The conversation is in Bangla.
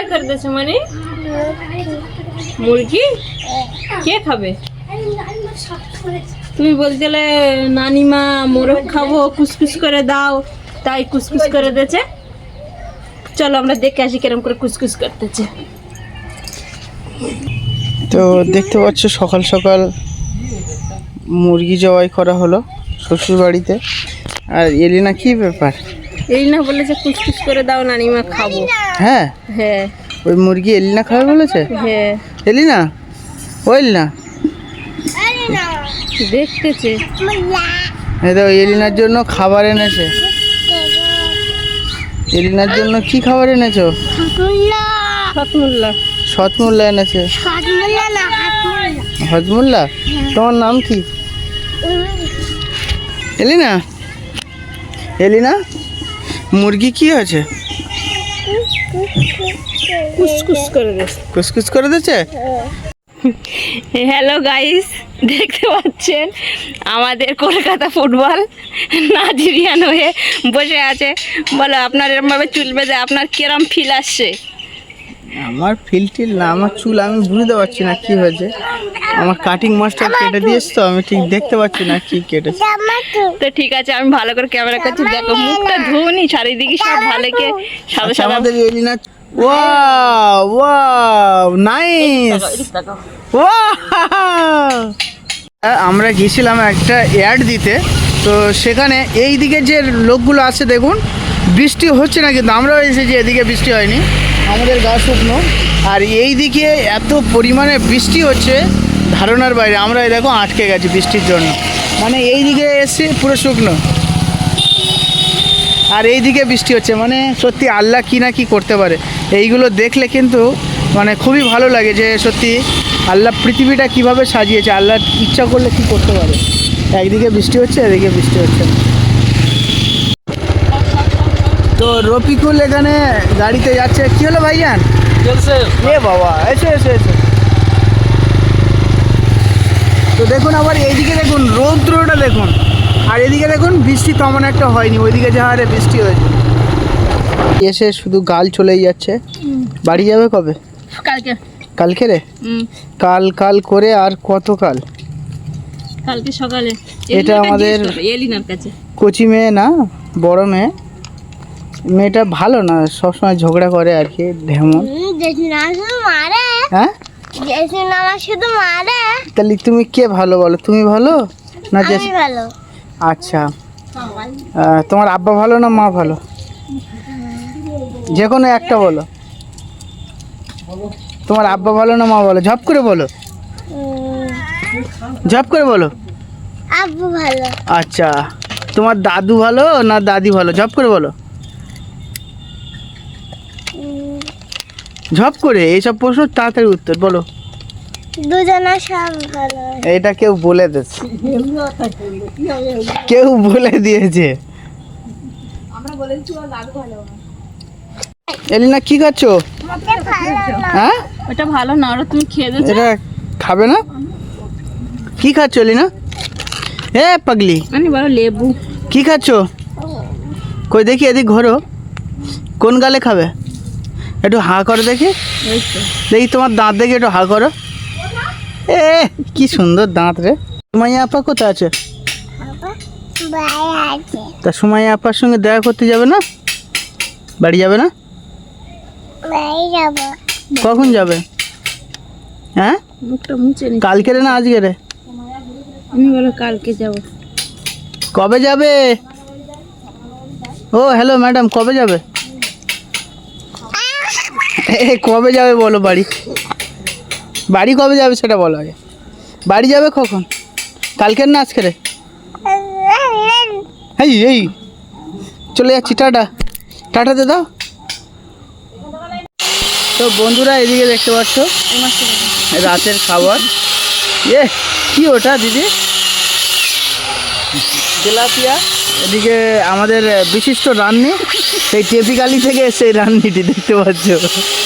জবাই করে দিয়েছে মানে? মুরগি? কে খাবে? তুমি বলছিলে নানিমা মোরগ খাব কুসকুস করে দাও। তাই কুসকুস করে দিয়েছে। চলো আমরা দেখে আসি কিরম করে কুসকুস করতেছে। তো দেখতে পাচ্ছ, সকাল সকাল মুরগি জবাই করা হলো শ্বশুর বাড়িতে আর এলি না, কি ব্যাপার? এই না বলেছে কুসকুস করে দাও নানিমা খাব। হ্যাঁ? হ্যাঁ। ওই মুরগি এলিনা খাবে বলেছে? হ্যাঁ। এলিনা ও এলিনা দেখতেছে। এই তো এলিনার জন্য খাবার এনেছে। এলিনার জন্য কি খাবার এনেছো? ফতমুল্লাহ সৎমুল্লা এনেছে। হজমুল্লা? তোমার নাম কি? এলিনা এলিনা মুরগি কি আছে? কুসকুস করে দিয়েছে কুসকুস করে হ্যালো গাইস দেখতে পাচ্ছেন? আমাদের কলকাতা ফুটবল নাইজেরিয়ান হয়ে বসে আছে। বলো আপনার এরমভাবে চুলবে যে আপনার কিরম ফিল আসছে? আমার ফিলটিল না আমার চুল আমি বুঝতে পারছি না কি হয়েছে। আমার কাটিং মাস্টার কেটে দিয়েছে তো আমি ঠিক দেখতে পাচ্ছি না কি কেটেছে। তো ঠিক আছে আমি ভালো করে ক্যামেরা করছি। দেখো মুখটা ধুনি চারিদিকে সব ভালোকে সাদা আচ্ছা, সাদা। আমাদের Elina wow wow nice wow আমরা গিয়েছিলাম একটা অ্যাড দিতে। তো সেখানে এই দিকে যে লোকগুলো আছে দেখুন বৃষ্টি হচ্ছে না কিন্তু আমরাও এসেছি এদিকে বৃষ্টি হয়নি। আমাদের গা শুকনো। আর এই দিকে এত পরিমাণে বৃষ্টি হচ্ছে ধারণার বাইরে। আমরা এই দেখো আটকে গেছি বৃষ্টির জন্য। মানে এই দিকে এসে পুরো শুকনো। আর এই দিকে বৃষ্টি হচ্ছে। মানে সত্যি আল্লাহ কি না কি করতে পারে। এইগুলো দেখলে কিন্তু মানে খুবই ভালো লাগে যে সত্যি আল্লাহ পৃথিবীটা কীভাবে সাজিয়েছে আল্লাহ ইচ্ছা করলে কি করতে পারে। একদিকে বৃষ্টি হচ্ছে, এদিকে বৃষ্টি হচ্ছে তো রফিকুল এখানে গাড়িতে যাচ্ছে। কি হলো ভাইজান? এ বাবা এসে এসে এসে। তো দেখুন আবার এইদিকে দেখুন রৌদ্রটা দেখুন। আর এদিকে দেখুন বৃষ্টি তেমন একটা হয়নি। ওইদিকে যা হারে বৃষ্টি হয়েছে। এসে শুধু গাল চলেই যাচ্ছে। বাড়ি যাবে কবে? কালকে। কালকে রে? কাল কাল করে আর কত কাল কালকে সকালে। এটা আমাদের- এলিনার কাছে। কচি মেয়ে না? বড় মেয়ে? মেয়েটা ভালো না সবসময় ঝগড়া করে আর কি ঢেমন হ্যাঁ? তাহলে তুমি কে ভালো বলো তুমি ভালো না ভালো। আচ্ছা। তোমার আব্বা ভালো না মা ভালো? যে কোনো একটা বলো। তোমার আব্বা ভালো না মা বলো ঝপ করে বলো। ঝপ করে বলো। আব্বু ভালো। আচ্ছা। তোমার দাদু ভালো না দাদি ভালো? ঝপ করে বলো। ঝপ করে এইসব প্রশ্ন তাড়াতাড়ি উত্তর বলো। দুজনা সব ভালো। এটা কেউ বলে দিয়েছে। কেউ বলে দিয়েছে। আমরা বলেছি ও লাগ ভালো এলিনা কি খাচ্ছ? হ্যাঁ? ওটা ভালো না ওটা তুমি খেয়ে দিয়েছ এটা খাবে না? কি খাচ্ছো এলিনা? এ পাগলি। মানে বলো লেবু। কি খাচ্ছো? কই দেখি এদিক ঘোরো। কোন গালে খাবে? একটু হা করো দেখি। দেখি তোমার দাঁত দেখি একটু হা করো। এ কি সুন্দর দাঁত রে। সুমাইয়া আপা কোথায় আছে? তা সুমাইয়া আপার সঙ্গে দেখা করতে যাবে না? বাড়ি যাবে না? কখন যাবে? হ্যাঁ? কালকে রে না আজকে রে? আমি বলো কালকে যাব। কবে যাবে? ও হ্যালো ম্যাডাম কবে যাবে? কবে যাবে বলো বাড়ি? বাড়ি কবে যাবে সেটা বলো আগে। বাড়ি যাবে কখন? কালকের না আজকে রে এই এই। চলে যাচ্ছি, টাটা। টাটাতে দাও। তো বন্ধুরা, এদিকে দেখতে পাচ্ছ? রাতের খাবার। এ, কি ওটা দিদি? তেলাপিয়া। এদিকে আমাদের বিশিষ্ট রান্নি, সেই টেপিকালি থেকে সেই রান্নিটি দেখতে পাচ্ছ।